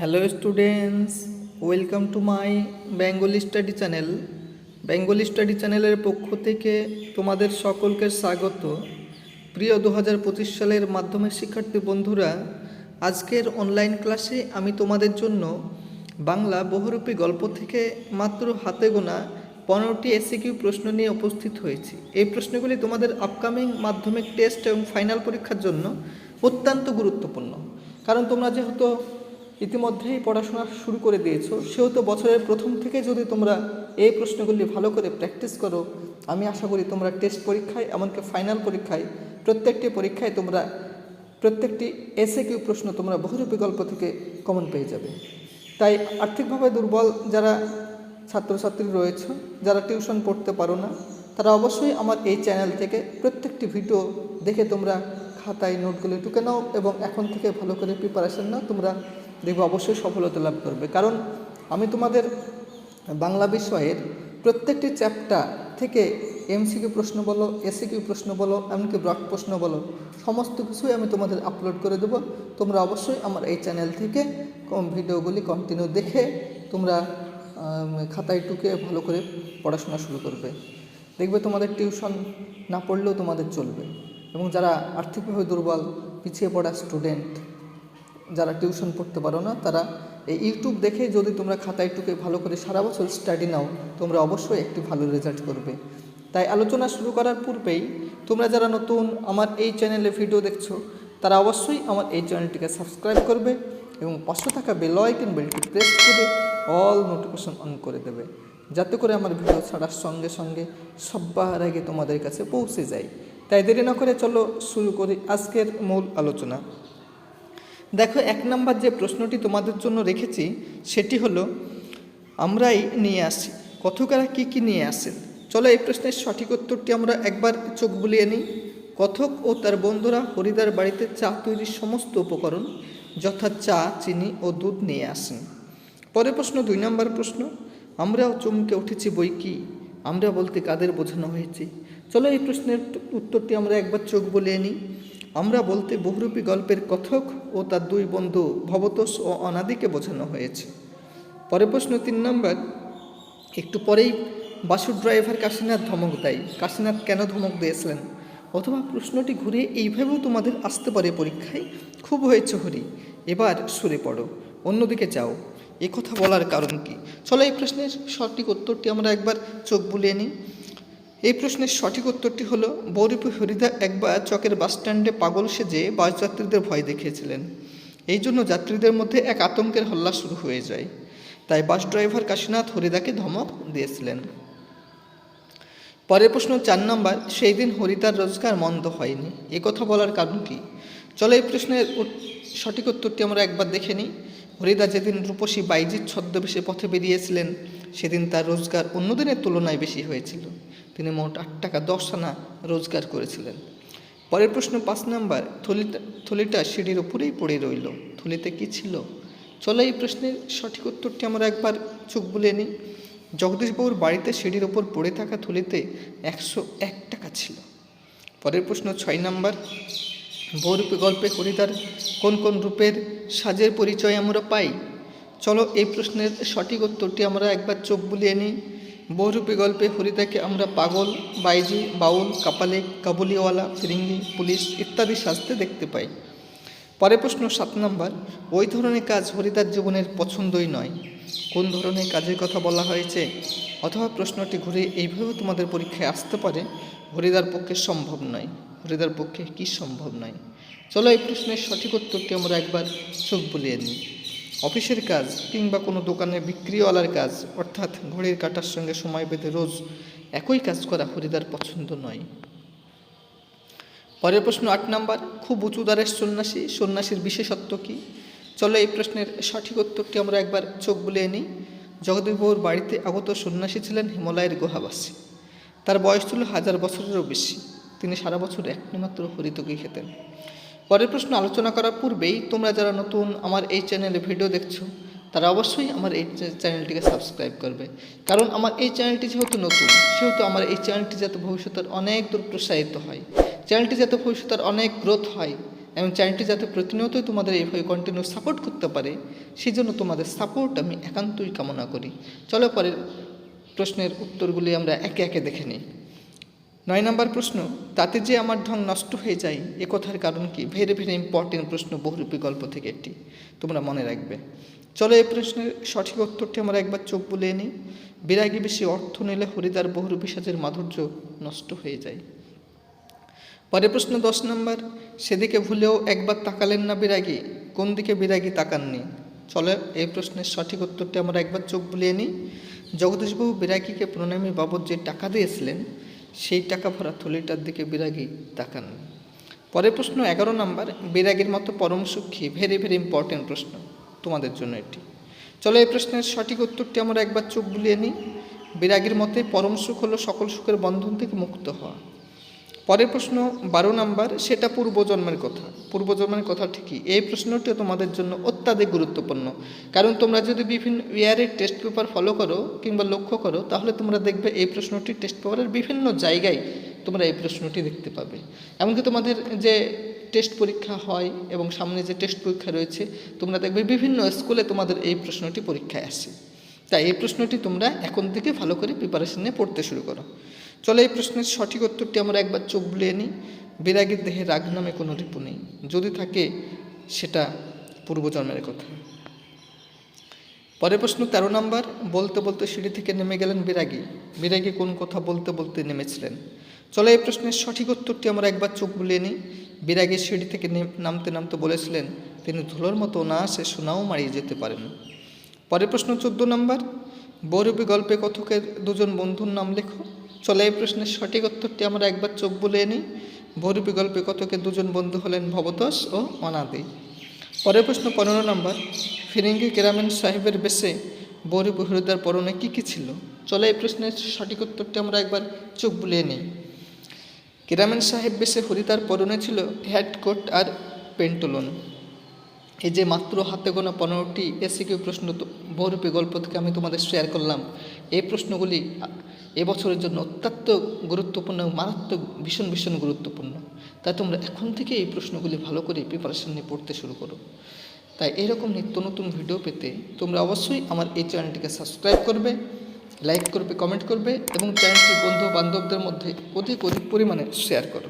Hello students welcome to my Bengali study channel Bengali study চ্যানেলের পক্ষ থেকে তোমাদের সকলকে স্বাগত। প্রিয় দু হাজার পঁচিশ সালের মাধ্যমিক শিক্ষার্থী বন্ধুরা, আজকের অনলাইন ক্লাসে আমি তোমাদের জন্য বাংলা বহুরূপী গল্প থেকে মাত্র হাতে গোনা পনেরোটি এসিকিউ প্রশ্ন নিয়ে উপস্থিত হয়েছি। এই প্রশ্নগুলি তোমাদের আপকামিং মাধ্যমিক টেস্ট এবং ফাইনাল পরীক্ষার জন্য অত্যন্ত গুরুত্বপূর্ণ। কারণ তোমরা যেহেতু ইতিমধ্যেই পড়াশোনা শুরু করে দিয়েছ। সেহেতু বছরের প্রথম থেকে যদি তোমরা এই প্রশ্নগুলি ভালো করে প্র্যাকটিস করো, আমি আশা করি তোমরা টেস্ট পরীক্ষায় এমনকি ফাইনাল পরীক্ষায়, প্রত্যেকটি পরীক্ষায় তোমরা প্রত্যেকটি এসে কিউ প্রশ্ন তোমরা বহুরূপী গল্প থেকে কমন পেয়ে যাবে। তাই আর্থিকভাবে দুর্বল যারা ছাত্রছাত্রী রয়েছে, যারা টিউশন পড়তে পারো না, তারা অবশ্যই আমার এই চ্যানেল থেকে প্রত্যেকটি ভিডিও দেখে তোমরা খাতায় নোটগুলি টুকে নাও এবং এখন থেকে ভালো করে প্রিপারেশন নাও। তোমরা দেখবে, অবশ্যই সফলতা লাভ করবে। কারণ আমি তোমাদের বাংলা বিষয়ের প্রত্যেকটি চ্যাপ্টার থেকে এমসিকিউ প্রশ্ন বলো এসিকিউ প্রশ্ন বলো, এমনকি ব্রক প্রশ্ন বলো, সমস্ত কিছুই আমি তোমাদের আপলোড করে দেবো। তোমরা অবশ্যই আমার এই চ্যানেল থেকে কম ভিডিওগুলি কন্টিনিউ দেখে তোমরা খাতায় টুকে ভালো করে পড়াশোনা শুরু করবে। দেখবে তোমাদের টিউশন না পড়লেও তোমাদের চলবে। এবং যারা আর্থিকভাবে দুর্বল, পিছিয়ে পড়া স্টুডেন্ট যারা টিউশন পড়তে পারো না, তারা এই ইউটিউব দেখে যদি তোমরা খাতায় টুকে ভালো করে সারা বছর স্টাডি নাও, তোমরা অবশ্যই একটি ভালো রেজাল্ট করবে। তাই আলোচনা শুরু করার পূর্বেই তোমরা যারা নতুন আমার এই চ্যানেলে ভিডিও দেখছ, তারা অবশ্যই আমার এই চ্যানেলটিকে সাবস্ক্রাইব করবে এবং পাশে থাকা বেল আইকন বেলটি প্রেস করে অল নোটিফিকেশন অন করে দেবে, যাতে করে আমার ভিডিও ছাড়ার সঙ্গে সঙ্গে সবার আগে তোমাদের কাছে পৌঁছে যায়। তাই দেরি না করে চলো শুরু করি আজকের মূল আলোচনা। দেখো, এক নম্বর যে প্রশ্নটি তোমাদের জন্য রেখেছি, সেটি হলো, আমরাই নিয়ে আসি। কথকারা কি কি নিয়ে আসেন? চলো এই প্রশ্নের সঠিক উত্তরটি আমরা একবার চোখ বুলিয়ে নিই। কথক ও তার বন্ধুরা হরিদার বাড়িতে চা তৈরির সমস্ত উপকরণ, যথা চা, চিনি ও দুধ নিয়ে আসেন। পরের প্রশ্ন, দুই নম্বর প্রশ্ন, আমরাও চমকে উঠেছি বই কি? আমরা বলতে কাদের বোঝানো হয়েছে? চলো এই প্রশ্নের উত্তরটি আমরা একবার চোখ বলিয়ে নিই। আমরা বলতে বহুরূপী গল্পের কথক ও তার দুই বন্ধু ভবতোষ ও অনাদিকে বোঝানো হয়েছে। পরের প্রশ্ন তিন নম্বর, একটু পরেই বাসুর ড্রাইভার কাশীনাথ ধমক দেয়। কাশীনাথ কেন ধমক দিয়েছিলেন? অথবা প্রশ্নটি ঘুরে এইভাবেও তোমাদের আসতে পারে পরীক্ষায়? খুব হয়েছে হরি, এবার সরে পড়ো। অন্যদিকে যাও। কথা বলার কারণ কি? চলো এই প্রশ্নের সঠিক উত্তরটি আমরা একবার চোখ বুলিয়ে নিই। এই প্রশ্নের সঠিক উত্তরটি হল, বৌরূপী হরিদা একবার চকের বাসস্ট্যান্ডে পাগল সেজে বাস যাত্রীদের ভয় দেখিয়েছিলেন। এই জন্য যাত্রীদের মধ্যে এক আতঙ্কের হল্লা শুরু হয়ে যায়। তাই বাস ড্রাইভার কাশীনাথ হরিদাকে ধমক দিয়েছিলেন। পরের প্রশ্ন চার নম্বর, সেই দিন হরিদার রোজগার মন্দ হয়নি। কথা বলার কারণ কি? চলো এই প্রশ্নের সঠিক উত্তরটি আমরা একবার দেখে নিই। হরিদা যেদিন রূপসী বাইজির ছদ্মবেশে পথে বেরিয়েছিলেন। সেদিন তার রোজগার অন্য দিনের তুলনায় বেশি হয়েছিল। তিনি মোট আট টাকা দশ আনা রোজগার করেছিলেন। পরের প্রশ্ন পাঁচ নাম্বার, থলিটা থলিটা সিঁড়ির উপরেই পড়ে রইল। থলিতে কি ছিল? চলো এই প্রশ্নের সঠিক উত্তরটি আমরা একবার চোখ বুলিয়ে নিই। জগদীশবাবুর বাড়িতে সিঁড়ির ওপর পড়ে থাকা থলিতে একশো এক টাকা ছিল। পরের প্রশ্ন ছয় নাম্বার বহুরূপী গল্পে হরিদার কোন কোন রূপের সাজের পরিচয় আমরা পাই? চলো এই প্রশ্নের সঠিক উত্তরটি আমরা একবার চোখ বুলিয়ে নিই। বহুরূপী গল্পে হরিদাকে আমরা পাগল, বাইজি, বাউল, কাপালে, কাবুলিওয়ালা, ফিরিঙ্গি, পুলিশ ইত্যাদি সাজতে দেখতে পাই। পরে প্রশ্ন সাত নম্বর, ওই ধরনের কাজ হরিদার জীবনের পছন্দই নয়। কোন ধরনের কাজের কথা বলা হয়েছে? অথবা প্রশ্নটি ঘুরে এইভাবেও তোমাদের পরীক্ষায় আসতে পারে হরিদার পক্ষে সম্ভব নয়। হরিদার পক্ষে কি সম্ভব নয় চলো এই প্রশ্নের সঠিক উত্তরটি আমরা একবার চোখ বুলিয়ে নিই। অফিসের কাজ কিংবা কোনো দোকানে বিক্রিওয়ালার কাজ, অর্থাৎ ঘড়ির কাটার সঙ্গে সময় বেঁধে রোজ একই কাজ করা হরিদার পছন্দ নয়। পরের প্রশ্ন আট নাম্বার, খুব উঁচু দ্বারের সন্ন্যাসী, সন্ন্যাসীর বিশেষত্ব কী? চলো এই প্রশ্নের সঠিক উত্তরটি আমরা একবার চোখ বুলিয়ে নিই। জগদীববাবুর বাড়িতে আগত সন্ন্যাসী ছিলেন হিমালয়ের গুহাবাসী। তার বয়স ছিল হাজার বছরেরও বেশি। তিনি সারা বছর একমাত্র হরিতকি খেতেন। পরের প্রশ্ন আলোচনা করার পূর্বেই তোমরা যারা নতুন আমার এই চ্যানেলে ভিডিও দেখছ, তারা অবশ্যই আমার এই চ্যানেলটিকে সাবস্ক্রাইব করবে। কারণ আমার এই চ্যানেলটি যেহেতু নতুন, সেহেতু আমার এই চ্যানেলটি যাতে ভবিষ্যতের অনেক দূর প্রসারিত হয়, চ্যানেলটি যাতে ভবিষ্যতের অনেক গ্রোথ হয় এবং চ্যানেলটি যাতে প্রতিনিয়তই তোমাদের এইভাবে কন্টিনিউ সাপোর্ট করতে পারে সেই জন্য তোমাদের সাপোর্ট আমি একান্তই কামনা করি। চলো পরের প্রশ্নের উত্তরগুলি আমরা একে একে দেখে নিই। নয় নম্বর প্রশ্ন, তাতে যে আমার ঢং নষ্ট হয়ে যায়, এ কথার কারণ কি? ভেরি ভেরি ইম্পর্টেন্ট প্রশ্ন বহুরূপী গল্প থেকে একটি। তোমরা মনে রাখবে। চলো এই প্রশ্নের সঠিক উত্তরটি আমরা একবার চোখ বুলিয়ে নিই। বিরাগী বেশি অর্থ নিলে হরিদার বহুরূপী সাজের মাধুর্য নষ্ট হয়ে যায়। পরের প্রশ্ন দশ নম্বর, সেদিকে ভুলেও একবার তাকালেন না বিরাগী? কোন দিকে বিরাগী তাকাননি? চলো এই প্রশ্নের সঠিক উত্তরটি আমরা একবার চোখ বুলিয়ে নিই। জগদীশবাবু বিরাগীকে প্রণামী বাবদ যে টাকা দিয়েছিলেন সেই টাকা ভরা থলিটার দিকে বিরাগী তাকান। পরের প্রশ্ন, এগারো নাম্বার, বিরাগীর মতো পরম সুখী ভেরি ভেরি ইম্পর্টেন্ট প্রশ্ন, তোমাদের জন্য এটি। চলো এই প্রশ্নের সঠিক উত্তরটি আমরা একবার চোখ বুলিয়ে নিই। বিরাগীর মতে পরম সুখ হলো সকল সুখের বন্ধন থেকে মুক্ত হওয়া। পরের প্রশ্ন, বারো নাম্বার, সেটা পূর্বজন্মের কথা। পূর্বজন্মের কথা ঠিকই। এই প্রশ্নটিও তোমাদের জন্য অত্যাধিক গুরুত্বপূর্ণ। কারণ তোমরা যদি বিভিন্ন ইয়ারের টেস্ট পেপার ফলো করো কিংবা লক্ষ্য করো, তাহলে তোমরা দেখবে এই প্রশ্নটি টেস্ট পেপারের বিভিন্ন জায়গায় তোমরা এই প্রশ্নটি দেখতে পাবে। এমনকি তোমাদের যে টেস্ট পরীক্ষা হয় এবং সামনে যে টেস্ট পরীক্ষা রয়েছে, তোমরা দেখবে বিভিন্ন স্কুলে তোমাদের এই প্রশ্নটি পরীক্ষায় আসে। তাই এই প্রশ্নটি তোমরা এখন থেকে ভালো করে প্রিপারেশন নিয়ে পড়তে শুরু করো। চলো এই প্রশ্নের সঠিক উত্তরটি আমরা একবার চোখ বুলিয়ে নিই। বিরাগীর দেহে রাগ নামে কোনো রিপু নেই। যদি থাকে, সেটা পূর্বজন্মের কথা। পরের প্রশ্ন তেরো নম্বর, বলতে বলতে সিঁড়ি থেকে নেমে গেলেন বিরাগী। বিরাগী কোন কথা বলতে বলতে নেমেছিলেন? চলো এই প্রশ্নের সঠিক উত্তরটি আমরা একবার চোখ বুলিয়ে নিই। বিরাগী সিঁড়ি থেকে নামতে নামতে বলেছিলেন, তিনি ধুলোর মতো না আসে সোনাও মারিয়ে যেতে পারেন। পরের প্রশ্ন চোদ্দ নম্বর, বৌরবী গল্পে কথকের দুজন বন্ধুর নাম লেখো। চলে এই প্রশ্নের সঠিক উত্তরটি আমরা একবার চোখ বুলিয়ে নিই। বৌরবী বিকল্পে কতকে দুজন বন্ধু হলেন ভবতোষ ও অনাদি? পরের প্রশ্ন পনেরো নম্বর, ফিরিঙ্গি কেরামেন সাহেবের বেশে বৌরবী হরিদার পরনে কী কী ছিল? চলে এই প্রশ্নের সঠিক উত্তরটি আমরা একবার চোখ বুলিয়ে নিই। কেরামেন সাহেব বেশে হরিদার পরনে ছিল হ্যাট কোট আর পেন্টুলন। এই যে মাত্র হাতে গোনা পনেরোটি এসি এসিকিউ প্রশ্ন বহুরূপী গল্প থেকে আমি তোমাদের শেয়ার করলাম। এই প্রশ্নগুলি এবছরের জন্য অত্যন্ত গুরুত্বপূর্ণ এবং মারাত্মক, ভীষণ ভীষণ গুরুত্বপূর্ণ। তাই তোমরা এখন থেকে এই প্রশ্নগুলি ভালো করে প্রিপারেশন নিয়ে পড়তে শুরু করো। তাই এরকম নিত্য নতুন ভিডিও পেতে তোমরা অবশ্যই আমার এই চ্যানেলটিকে সাবস্ক্রাইব করবে লাইক করবে কমেন্ট করবে এবং চ্যানেলটি বন্ধু বান্ধবদের মধ্যে অধিক অধিক পরিমাণে শেয়ার করো।